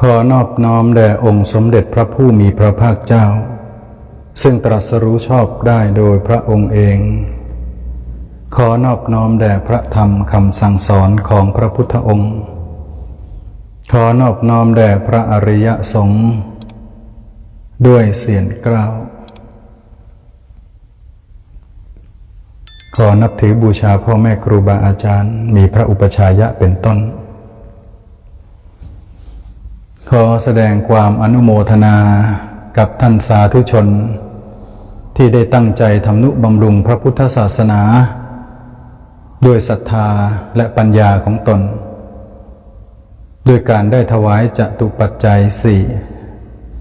ขอนอบน้อมแด่องค์สมเด็จพระผู้มีพระภาคเจ้า ซึ่งตรัสรู้ชอบได้โดยพระองค์เอง ขอนอบน้อมแด่พระธรรมคำสั่งสอนของพระพุทธองค์ ขอนอบน้อมแด่พระอริยสงฆ์ด้วยเสียงกล้าว ขอนับถือบูชาพ่อแม่ครูบาอาจารย์ มีพระอุปชายะเป็นต้น ขอแสดงความอนุโมทนากับท่านสาธุชน ที่ได้ตั้งใจทำนุบำรุงพระพุทธศาสนา ด้วยศรัทธาและปัญญาของตน ด้วยการได้ถวายจตุปัจจัยสี่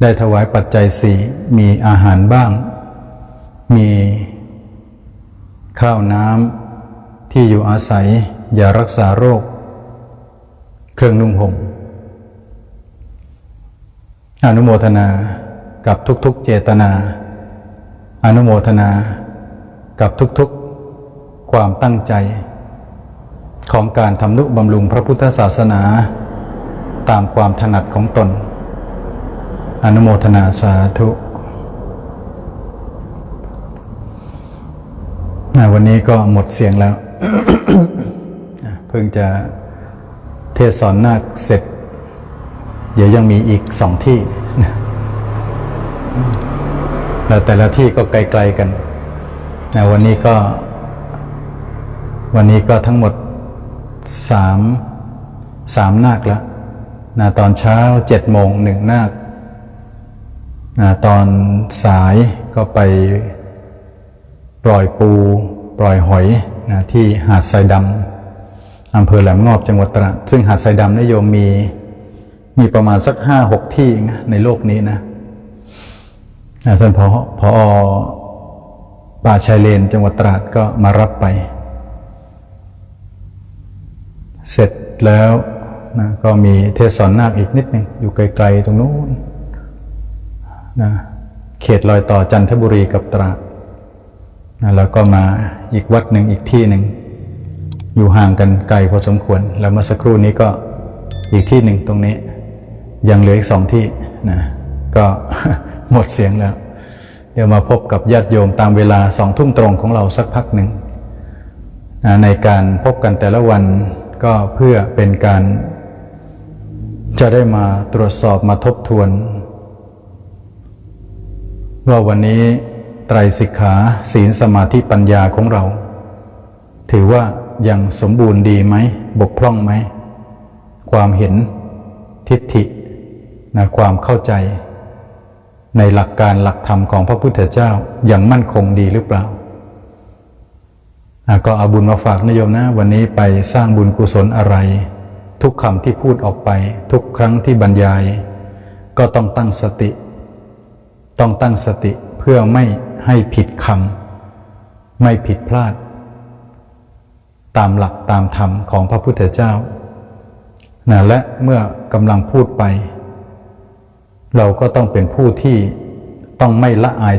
ได้ถวายปัจจัยสี่มีอาหารบ้าง มีข้าวน้ำที่อยู่อาศัยยารักษาโรค เครื่องนุ่งห่ม อนุโมทนากับทุกๆเจตนา อนุโมทนากับทุกๆความตั้งใจ ของการทำนุบำรุงพระพุทธศาสนา ตามความถนัดของตน อนุโมทนาสาธุวันนี้ก็หมดเสียงแล้ว เพิ่งจะเทศสอนนาคเสร็จ เดี๋ยวยังมีอีกสองที่แล้วแต่ละที่ก็ไกลๆกันนะวันนี้ก็ วันนี้ก็ทั้งหมดสามสามนาคแล้วนะตอนเช้าเจ็ดโมงหนึ่งนาคนะตอนสายก็ไปปล่อยปู ปล่อยหอยนะที่หาดทรายดำอำเภอแหลมงอบจังหวัดตราดซึ่งหาดทรายดำนิยมมี มีประมาณสักห้าหกที่นะในโลกนี้นะนะท่านพอพอป่าชายเลนจังหวัดตราดก็มารับไป เสร็จแล้วนะก็มีเทศสอนนาคอีกนิดหนึ่งอยู่ไกลๆตรงนู้นนะเขตรอยต่อจันทบุรีกับตราดนะแล้วก็มาอีกวัดหนึ่งอีกที่หนึ่ง อยู่ห่างกันไกลพอสมควร แล้วเมื่อสักครู่นี้ก็อีกที่หนึ่งตรงนี้ ยังเหลืออีกสองที่นะก็หมดเสียงแล้ว เดี๋ยวมาพบกับญาติโยมตามเวลาสองทุ่มตรงของเราสักพักหนึ่งนะในการพบกันแต่ละวันก็เพื่อเป็นการ จะได้มาตรวจสอบมาทบทวน ว่าวันนี้ไตรสิกขาศีลสมาธิปัญญาของเรา ถือว่ายังสมบูรณ์ดีไหม บกพร่องไหม ความเห็นทิฏฐิ นะความเข้าใจ ในหลักการหลักธรรมของพระพุทธเจ้าอยังมั่นคงดีหรือเปล่าอะก็เอาบุญมาฝากนโยมนะ วันนี้ไปสร้างบุญกุศลอะไร ทุกคำที่พูดออกไป ทุกครั้งที่บรรยาย ก็ต้องตั้งสติ ต้องตั้งสติเพื่อไม่ให้ผิดคำไม่ผิดพลาด ตามหลักตามธรรมของพระพุทธเจ้านะและเมื่อกำลังพูดไป เราก็ต้องเป็นผู้ที่ต้องไม่ละอาย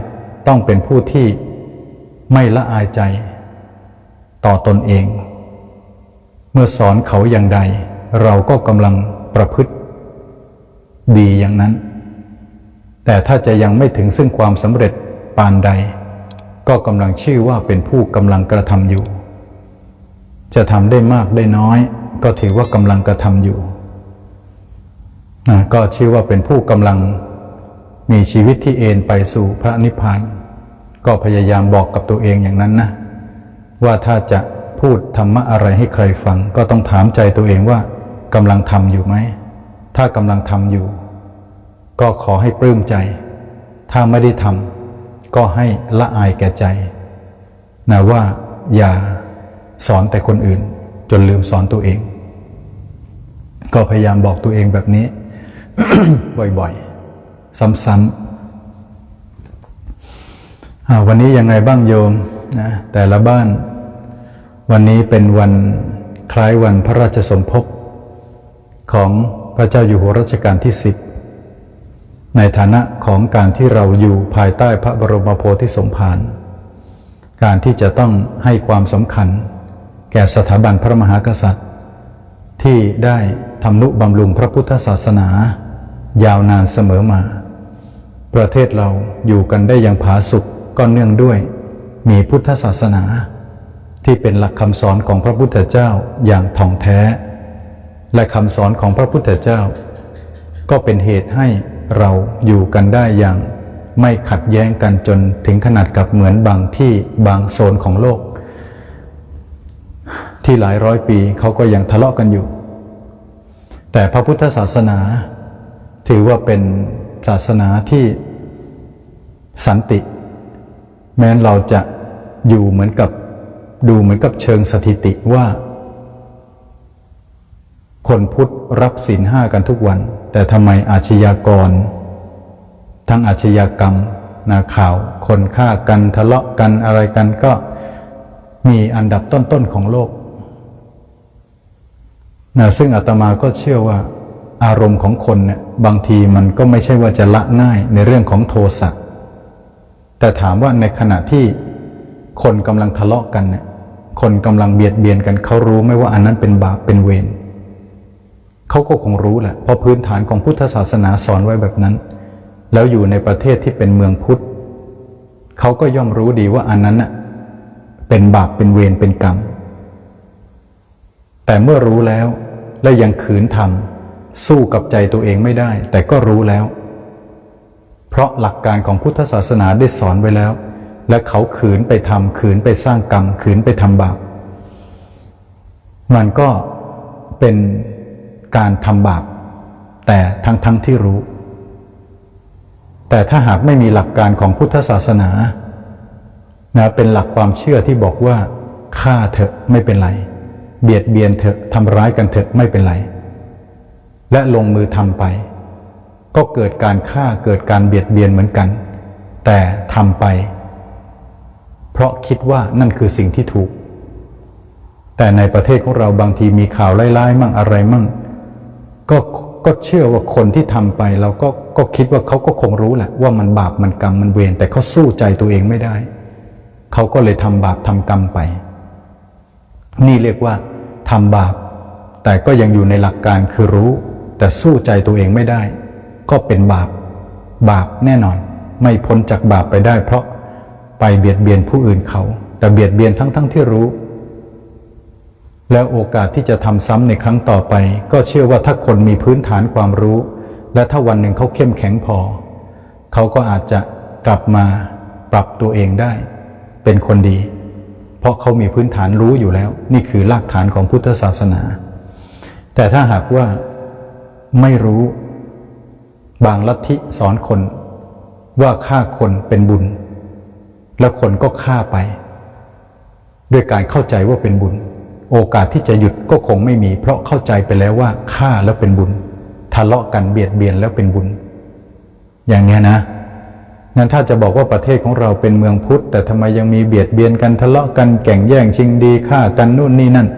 ต้องเป็นผู้ที่ไม่ละอายใจ ต่อตนเอง เมื่อสอนเขาอย่างใด เราก็กำลังประพฤติ ดีอย่างนั้น แต่ถ้าจะยังไม่ถึงซึ่งความสำเร็จปานใด ก็กำลังชื่อว่าเป็นผู้กำลังกระทำอยู่ จะทำได้มากได้น้อย ก็ถือว่ากำลังกระทำอยู่ นะก็ชื่อว่าเป็นผู้กำลังมีชีวิตที่เอนไปสู่พระนิพพาน ก็พยายามบอกกับตัวเองอย่างนั้นนะ ว่าถ้าจะพูดธรรมะอะไรให้ใครฟัง ก็ต้องถามใจตัวเองว่ากำลังทำอยู่ไหม ถ้ากำลังทำอยู่ ก็ขอให้ปลื้มใจ ถ้าไม่ได้ทำก็ให้ละอายแก่ใจนะว่าอย่าสอนแต่คนอื่น จนลืมสอนตัวเอง ก็พยายามบอกตัวเองแบบนี้ บ่อยๆ ซ้ำๆวันนี้ยังไงบ้างโยมนะแต่ละบ้าน วันนี้เป็นวันคล้ายวันพระราชสมภพของพระเจ้าอยู่หัวรัชกาลที่สิบในฐานะของการที่เราอยู่ภายใต้พระบรมโพธิสมภารการที่จะต้องให้ความสำคัญ แก่สถาบันพระมหากษัตริย์ ที่ได้ทำนุบำรุงพระพุทธศาสนา ยาวนานเสมอมา ประเทศเราอยู่กันได้อย่างผาสุกก็เนื่องด้วย มีพุทธศาสนา ที่เป็นหลักคำสอนของพระพุทธเจ้าอย่างถ่องแท้ และคำสอนของพระพุทธเจ้า ก็เป็นเหตุให้เราอยู่กันได้อย่างไม่ขัดแย้งกันจนถึงขนาดกับเหมือนบางที่บางโซนของโลก ที่หลายร้อยปีเขาก็ยังทะเลาะกันอยู่ แต่พระพุทธศาสนา ถือว่าเป็นศาสนาที่สันติ แม้นเราจะอยู่เหมือนกับดูเหมือนกับเชิงสถิติว่า คนพุทธรับศีลห้ากันทุกวัน แต่ทำไมอาชญากร ทั้งอาชญากรรม นาข่าว คนฆ่ากันทะเลาะกันอะไรกันก็มีอันดับต้นๆของโลกนะซึ่งอาตมาก็เชื่อว่า อารมณ์ของคนเนี่ยบางทีมันก็ไม่ใช่ว่าจะละง่ายในเรื่องของโทสะแต่ถามว่าในขณะที่คนกำลังทะเลาะกันเนี่ยคนกำลังเบียดเบียนกันเขารู้ไหมว่าอันนั้นเป็นบาปเป็นเวรเขาก็คงรู้แหละเพราะพื้นฐานของพุทธศาสนาสอนไว้แบบนั้น แล้วอยู่ในประเทศที่เป็นเมืองพุทธเขาก็ย่อมรู้ดีว่าอันนั้นน่ะเป็นบาปเป็นเวรเป็นกรรม แต่เมื่อรู้แล้วและยังขืนทำ สู้กับใจตัวเองไม่ได้ แต่ก็รู้แล้ว เพราะหลักการของพุทธศาสนาได้สอนไว้แล้ว และเขาขืนไปทำขืนไปสร้างกรรมขืนไปทำบาปมันก็เป็นการทำบาปแต่ทั้งทั้งที่รู้ แต่ถ้าหากไม่มีหลักการของพุทธศาสนานะเป็นหลักความเชื่อที่บอกว่าฆ่าเถอะไม่เป็นไร เบียดเบียนเถอะทำร้ายกันเถอะไม่เป็นไร และลงมือทำไป ก็เกิดการฆ่าเกิดการเบียดเบียนเหมือนกัน แต่ทำไป เพราะคิดว่านั่นคือสิ่งที่ถูก แต่ในประเทศของเราบางทีมีข่าวไล่ๆมั่งอะไรมั่ง ก็ก็เชื่อว่าคนที่ทำไปเราก็ก็คิดว่าเขาก็คงรู้แหละว่ามันบาปมันกรรมมันเวรแต่เขาสู้ใจตัวเองไม่ได้ เขาก็เลยทำบาปทำกรรมไป นี่เรียกว่าทำบาป แต่ก็ยังอยู่ในหลักการคือรู้ แต่สู้ใจตัวเองไม่ได้ ก็เป็นบาป บาปแน่นอน ไม่พ้นจากบาปไปได้ เพราะไปเบียดเบียนผู้อื่นเขา แต่เบียดเบียนทั้งๆทที่รู้ แล้วโอกาสที่จะทำซ้ำในครั้งต่อไป ก็เชื่อว่าถ้าคนมีพื้นฐานความรู้ และถ้าวันหนึ่งเขาเข้มแข็งพอ เขาก็อาจจะกลับมาปรับตัวเองได้ เป็นคนดี เพราะเขามีพื้นฐานรู้อยู่แล้ว นี่คือรากฐานของพุทธศาสนา แต่ถ้าหากว่า ไม่รู้ บางลัทธิสอนคน ว่าฆ่าคนเป็นบุญ แล้วคนก็ฆ่าไป ด้วยการเข้าใจว่าเป็นบุญ โอกาสที่จะหยุดก็คงไม่มี เพราะเข้าใจไปแล้วว่าฆ่าแล้วเป็นบุญทะเลาะกันเบียดเบียนแล้วเป็นบุญ อย่างเนี้ยนะงั้นถ้าจะบอกว่าประเทศของเราเป็นเมืองพุทธ แต่ทำไมยังมีเบียดเบียนกันทะเลาะกันแก่งแย่งชิงดีฆ่ากันนู่นนี่นั่น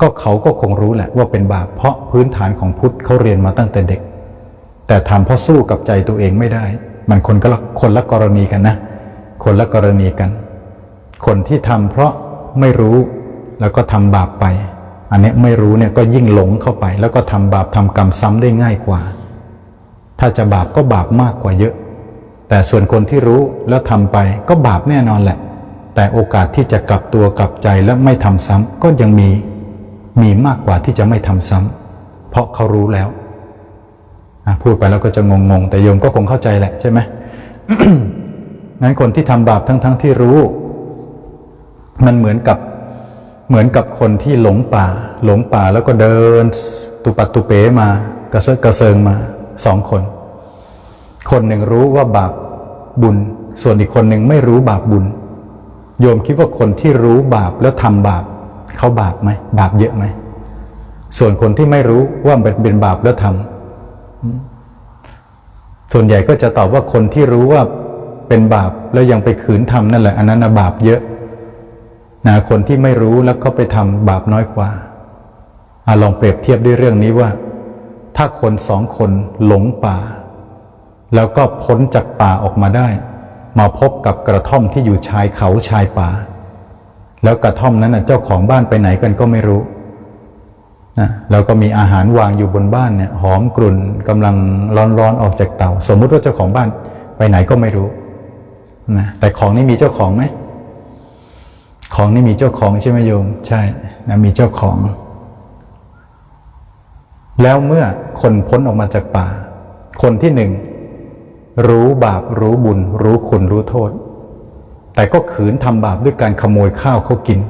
ก็เขาก็คงรู้แหละว่าเป็นบาปเพราะพื้นฐานของพุทธเขาเรียนมาตั้งแต่เด็ก แต่ทำเพราะสู้กับใจตัวเองไม่ได้ มันคนก็ละคนละกรณีกันนะ คนละกรณีกัน คนที่ทำเพราะไม่รู้แล้วก็ทำบาปไป อันเนี้ยไม่รู้เนี่ยก็ยิ่งหลงเข้าไป แล้วก็ทำบาปทำกรรมซ้ำได้ง่ายกว่า ถ้าจะบาปก็บาปมากกว่าเยอะ แต่ส่วนคนที่รู้แล้วทำไปก็บาปแน่นอนแหละ แต่โอกาสที่จะกลับตัวกลับใจแล้วไม่ทำซ้ำก็ยังมี มีมากกว่าที่จะไม่ทำซ้ำเพราะเขารู้แล้วพูดไปแล้วก็จะงงๆ แต่โยมก็คงเข้าใจแหละใช่ไหมงั้นคนที่ทำบาปทั้งๆทที่รู้ มันเหมือนกับเหมือนกับคนที่หลงป่า หลงป่าแล้วก็เดิน ตุปัดตุเปมากระเซาะกระเซิงมาสองคน คนหนึ่งรู้ว่าบาปบุญ ส่วนอีกคนหนึ่งไม่รู้บาปบุญ โยมคิดว่าคนที่รู้บาปแล้วทำบาป เขาบาปไหมบาปเยอะไหมส่วนคนที่ไม่รู้ว่าเป็นบาปแล้วทำส่วนใหญ่ก็จะตอบว่าคนที่รู้ว่าเป็นบาปแล้วยังไปขืนทำนั่นแหละ อันนั้นนะบาปเยอะนะคนที่ไม่รู้แล้วก็ไปทำบาปน้อยกว่าอลองเปรียบเทียบด้วยเรื่องนี้ว่า ถ้าคนสองคนหลงป่า แล้วก็พ้นจากป่าออกมาได้ มาพบกับกระท่อมที่อยู่ชายเขาชายป่า แล้วกระท่อมนั้นนะเจ้าของบ้านไปไหนกันก็ไม่รู้นะแล้วก็มีอาหารวางอยู่บนบ้านเนี่ยหอมกลุ่นกำลังร้อนๆออกจากเตาสมมุติว่าเจ้าของบ้านไปไหนก็ไม่รู้นะแต่ของนี่มีเจ้าของไหมของนี่มีเจ้าของใช่ไหมโยม ใช่นะมีเจ้าของ แล้วเมื่อคนพ้นออกมาจากป่า คนที่หนึ่งรู้บาปรู้บุญ รู้คุณรู้โทษ แต่ก็ขืนทำบาปด้วยการขโมยข้าวเขากิน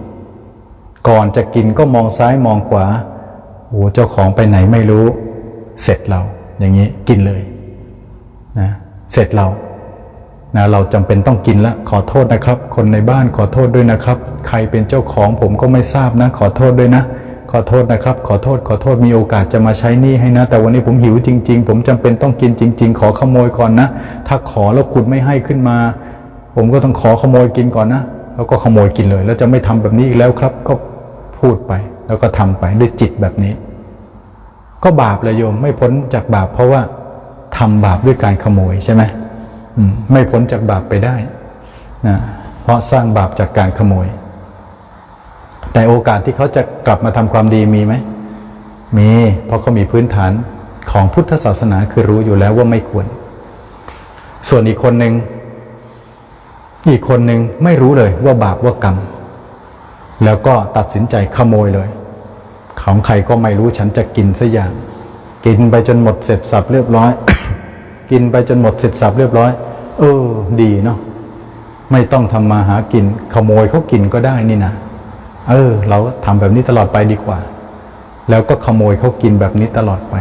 ก่อนจะกินก็มองซ้ายมองขวาโอ้เจ้าของไปไหนไม่รู้ เสร็จเราอย่างนี้กินเลยนะเสร็จเรานะเราจำเป็นต้องกินละขอโทษนะครับ คนในบ้านขอโทษด้วยนะครับ ใครเป็นเจ้าของผมก็ไม่ทราบนะ ขอโทษด้วยนะ ขอโทษนะครับ ขอโทษขอโทษมีโอกาสจะมาใช้หนี้ให้นะ แต่วันนี้ผมหิวจริง ๆ ผมจำเป็นต้องกินจริง ๆ ขอขโมยก่อนนะ ถ้าขอแล้วคุณไม่ให้ขึ้นมา ผมก็ต้องขอขโมยกินก่อนนะ แล้วก็ขโมยกินเลย แล้วจะไม่ทำแบบนี้อีกแล้วครับ ก็พูดไป แล้วก็ทำไปด้วยจิตแบบนี้ ก็บาปเลยโยม ไม่พ้นจากบาป เพราะว่าทำบาปด้วยการขโมยใช่ไหมไม่พ้นจากบาปไปได้นะเพราะสร้างบาปจากการขโมย แต่โอกาสที่เขาจะกลับมาทำความดีมีไหมมี เพราะเขามีพื้นฐานของพุทธศาสนาคือรู้อยู่แล้วว่าไม่ควร ส่วนอีกคนหนึ่ง อีกคนหนึ่งไม่รู้เลยว่าบาปว่ากรรม แล้วก็ตัดสินใจขโมยเลย ของใครก็ไม่รู้ฉันจะกินสัอย่าง กินไปจนหมดเสร็จสับเรียบร้อย กินไปจนหมดเสร็จสับเรียบร้อย เออ ดีเนาะไม่ต้องทำมาหากิน ขโมยเขากินก็ได้นี่นะเออ เราทำแบบนี้ตลอดไปดีกว่า แล้วก็ขโมยเขากินแบบนี้ตลอดไป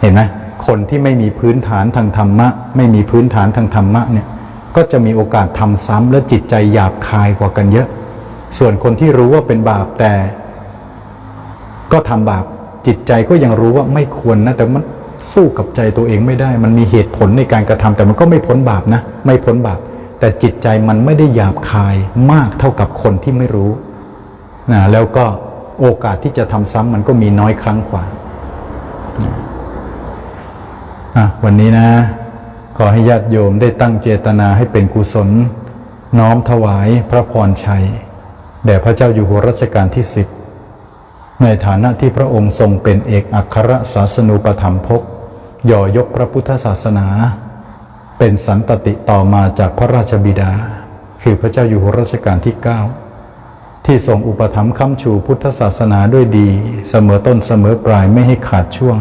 เห็นไหมคนที่ไม่มีพื้นฐานทางธรรมะ ไม่มีพื้นฐานทางธรรมะเนี่ย ก็จะมีโอกาสทำซ้ำและจิตใจหยาบคายกว่ากันเยอะ ส่วนคนที่รู้ว่าเป็นบาปแต่ ก็ทำบาปจิตใจก็ยังรู้ว่าไม่ควรนะ แต่มันสู้กับใจตัวเองไม่ได้ มันมีเหตุผลในการกระทำแต่มันก็ไม่พ้นบาปนะ ไม่พ้นบาป แต่จิตใจมันไม่ได้หยาบคายมากเท่ากับคนที่ไม่รู้นะแล้วก็โอกาสที่จะทำซ้ำมันก็มีน้อยครั้งกว่าอะวันนี้นะ ขอให้ญาติโยมได้ตั้งเจตนาให้เป็นกุศล น้อมถวายพระพรชัย แด่พระเจ้าอยู่หัวรัชกาลที่สิบในฐานะที่พระองค์ทรงเป็นเอกอัครศาสนูปถัมภกย่อยกพระพุทธศาสนา เป็นสันตติต่อมาจากพระราชบิดา คือพระเจ้าอยู่หัวรัชกาลที่ 9 ที่ทรงอุปถัมภ์ค้ำชูพุทธศาสนาด้วยดี เสมอต้นเสมอปลายไม่ให้ขาดช่วง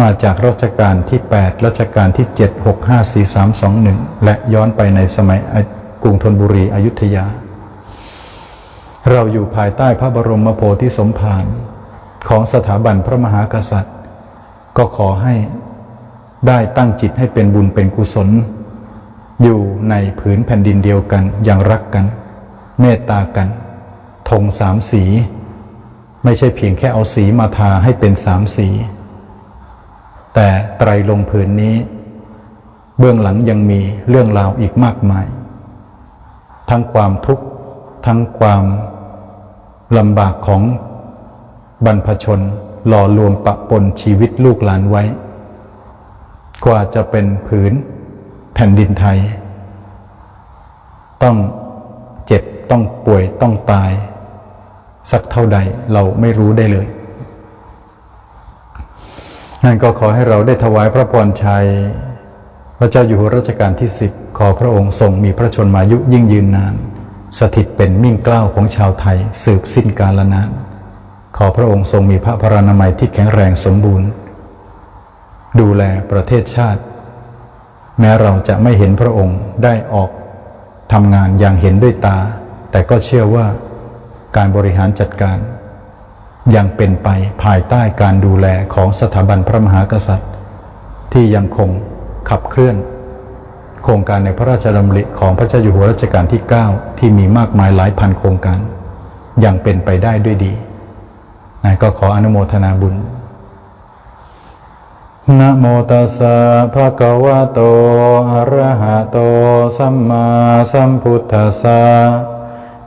มาจากรัชกาลที่ 8 รัชกาลที่ 7 6 5 4 3 2 1 และย้อนไปในสมัยกรุงธนบุรีอยุธยา เราอยู่ภายใต้พระบรมโพธิสมภารของสถาบันพระมหากษัตริย์ ก็ขอให้ได้ตั้งจิตให้เป็นบุญเป็นกุศล อยู่ในผืนแผ่นดินเดียวกันอย่างรักกัน เมตตากันธงสามสี ไม่ใช่เพียงแค่เอาสีมาทาให้เป็นสามสี แต่ไตรลงผืนนี้ เบื้องหลังยังมีเรื่องราวอีกมากมาย ทั้งความทุกข์ ทั้งความลำบากของบรรพชนหล่อรวมปะปนชีวิตลูกหลานไว้ กว่าจะเป็นผืนแผ่นดินไทย ต้องเจ็บต้องป่วยต้องตาย สักเท่าใดเราไม่รู้ได้เลย นั่นก็ขอให้เราได้ถวายพระพรชัย พระเจ้าอยู่หัวรัชกาลที่สิบขอพระองค์ทรงมีพระชนมายุยิ่งยืนนาน สถิตเป็นมิ่งเกล้าของชาวไทยสืบสิ้นกาลนาน ขอพระองค์ทรงมีพระพรานามัยที่แข็งแรงสมบูรณ์ ดูแลประเทศชาติ แม้เราจะไม่เห็นพระองค์ได้ออกทำงานอย่างเห็นด้วยตา แต่ก็เชื่อว่าการบริหารจัดการ ยังเป็นไปภายใต้การดูแลของสถาบันพระมหากษัตริย์ ที่ยังคงขับเคลื่อน โครงการในพระราชดำริของพระเจ้าอยู่หัวรัชกาลที่ 9 ที่มีมากมายหลายพันโครงการ ยังเป็นไปได้ด้วยดีนะก็ขออนุโมทนาบุญนะโมตัสสะภะคะวะโต อะระหะโต สัมมาสัมพุทธัสสะ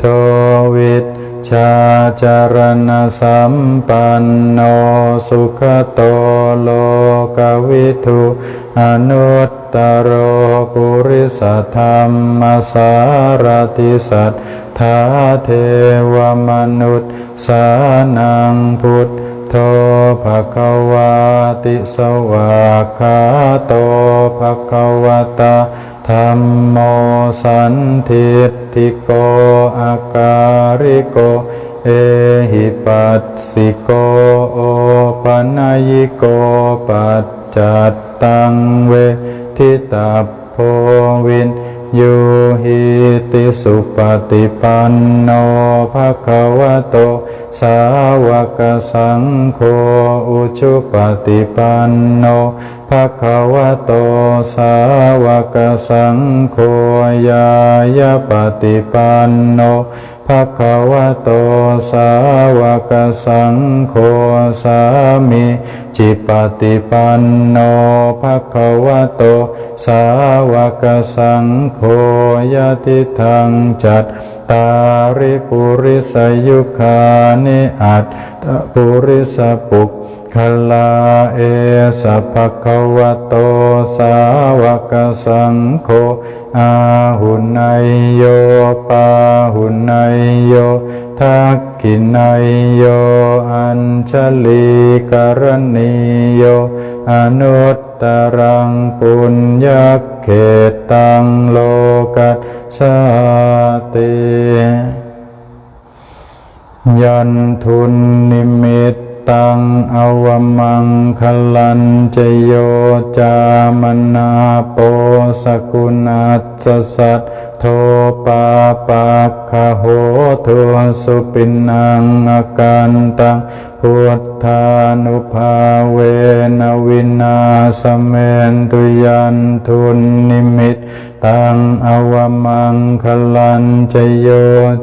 โธวิชชาจารณสัมปันโนสุขโตโลกวิทุอนุตตโรปุริสธรรมสารติสัทธาเทวมนุษย์สานังพุทธโตภะคะวาติสวากขาโตภะคะวตา ธรรมโมสันทิฏฐิโกอาการิโก เอหิปัสสิโกโอปัญญิโกปัจจัตตังเวทิตาโพวิน โยหิติสุปฏิปันโนภะคะวะโต สาวกสังโฆอุชุปฏิปันโนภะคะวะโต สาวกสังโฆยายาปฏิปันโน ภะคะวะโตสาวกสังโฆสามิจิปฏิปันโนภะคะวะโตสาวกสังโฆยะติทังจัตตาริปุริสยุคานิอัตตปุริสปุก ขลาเอสัพพะคะวะโตสาวกสังโฆอาหุนายโยปาหุนายโยทักขินายโยอัญชลีกรณีโยอนุตตรังปุญญเขตังโลกัสสติยันทุนนิมิต ตังอวมังคลันจโยจามนาโปสกุณัสสสัตโทปาปะคะโหทุสุปินังอาการตัง พุทธานุภาเวนวินาสเมนตุยันทุนนิมิตตังอวมังคลันจโย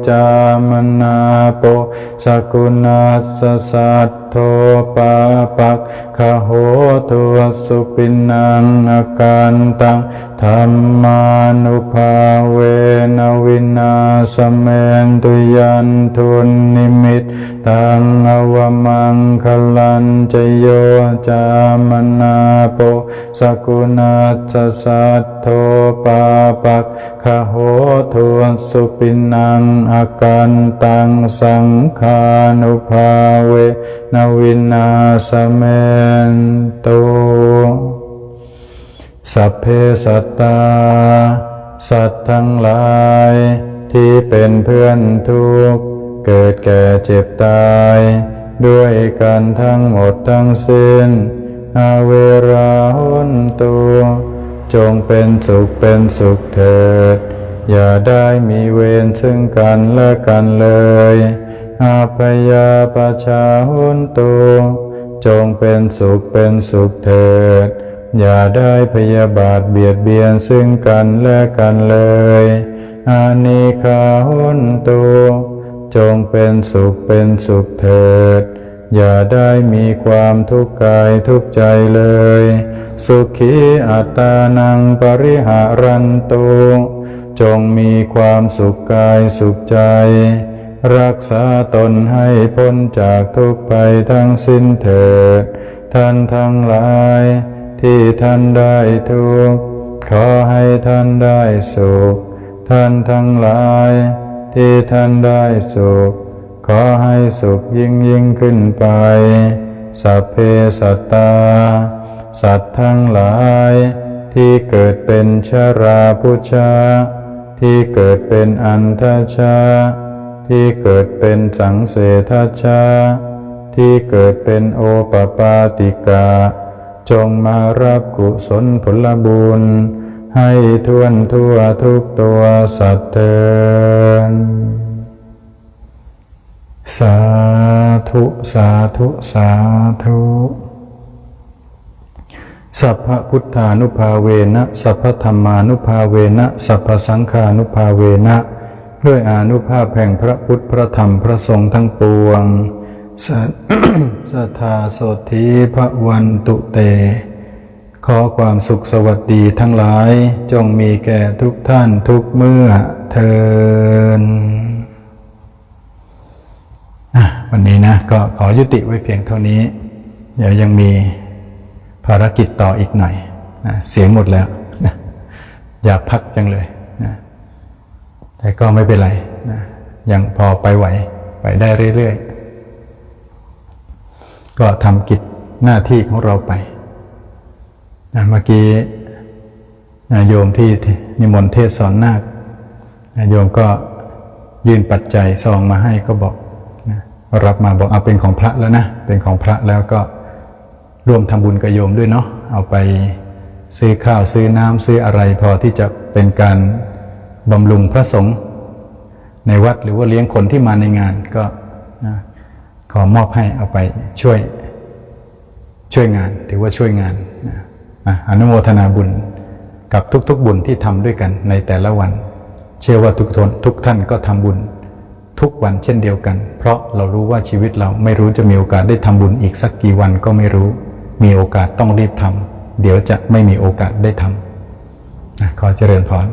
จามนาโปสกุณัสสสัทโทปาปักขโหตุสุปินังอาการตังธรรมานุภาเวนวินาสเมนตุยันทุนนิมิต ตังอวมังคลันจโยจามนาโปสกุณัสสสัทโทปาปักขโหทุสุปินังอาการตังสังขานุภาเวนวินาสเมนโตสัพเพสัตตา สัตว์ทั้งหลายที่เป็นเพื่อนทุกข์ เกิดแก่เจ็บตาย ด้วยกันทั้งหมดทั้งสิ้นอาเวราหุนตุจงเป็นสุขเป็นสุขเถิด อย่าได้มีเวรซึ่งกันและกันเลยอาพยาปชาหุนตุจงเป็นสุขเป็นสุขเถิด อย่าได้พยาบาทเบียดเบียนซึ่งกันและกันเลยอานิคาหุนตุ จงเป็นสุขเป็นสุขเถิด อย่าได้มีความทุกข์กายทุกข์ใจเลย สุขีอัตานังปริหารันตุจงมีความสุขกายสุขใจ รักษาตนให้พ้นจากทุกไปทั้งสิ้นเถิด ท่านทั้งหลาย ที่ท่านได้ทุกข์ขอให้ท่านได้สุข ท่านทั้งหลาย ที่ท่านได้สุข ขอให้สุขยิ่งยิ่งขึ้นไป สัพเพสัตตา สัตว์ทั้งหลาย ที่เกิดเป็นชราพุชา ที่เกิดเป็นอันทชา ที่เกิดเป็นสังเสทชา ที่เกิดเป็นโอปปาติกา จงมารับกุศลผลบุญ ให้ทวนทั่วทุกตัวสัตว์เถิดสาธุ สาธุ สาธุสัพพพุทธานุภาเวนะสัพพธรรมานุภาเวนะสัพพสังฆานุภาเวนะด้วยอนุภาพแห่งพระพุทธพระธรรมพระสงฆ์ทั้งปวงสัทสัทธาโสธีพระวันตุเต ขอความสุขสวัสดีทั้งหลายจงมีแก่ทุกท่านทุกเมื่อเทินอะวันนี้นะก็ขอยุติไว้เพียงเท่านี้ เดี๋ยวยังมีภารกิจต่ออีกหน่อยนะเสียงหมดแล้วนะอยากพักจังเลยนะแต่ก็ไม่เป็นไรนะยังพอไปไหว ไปได้เรื่อยๆ ก็ทำกิจหน้าที่ของเราไป เมื่อกี้นะโยมที่นิมนต์เทศสอนนาคนะโยมก็ยื่นปัจจัยซองมาให้ก็บอกรับมาบอกเอาเป็นของพระแล้วนะ เป็นของพระแล้วก็ร่วมทำบุญกับโยมด้วยเนาะเอาไปซื้อข้าวซื้อน้ำซื้ออะไรพอที่จะเป็นการบำรุงพระสงฆ์ในวัดหรือว่าเลี้ยงคนที่มาในงานก็นะขอมอบให้เอาไปช่วยช่วยงานถือว่าช่วยงาน อนุโมทนาบุญกับทุกๆบุญที่ทำด้วยกันในแต่ละวัน เชื่อว่าทุกทนทุกท่านก็ทำบุญ ทุกวันเช่นเดียวกัน เพราะเรารู้ว่าชีวิตเราไม่รู้จะมีโอกาสได้ทำบุญอีกสักกี่วันก็ไม่รู้ มีโอกาสต้องรีบทำเดี๋ยวจะไม่มีโอกาสได้ทำขอเจริญพร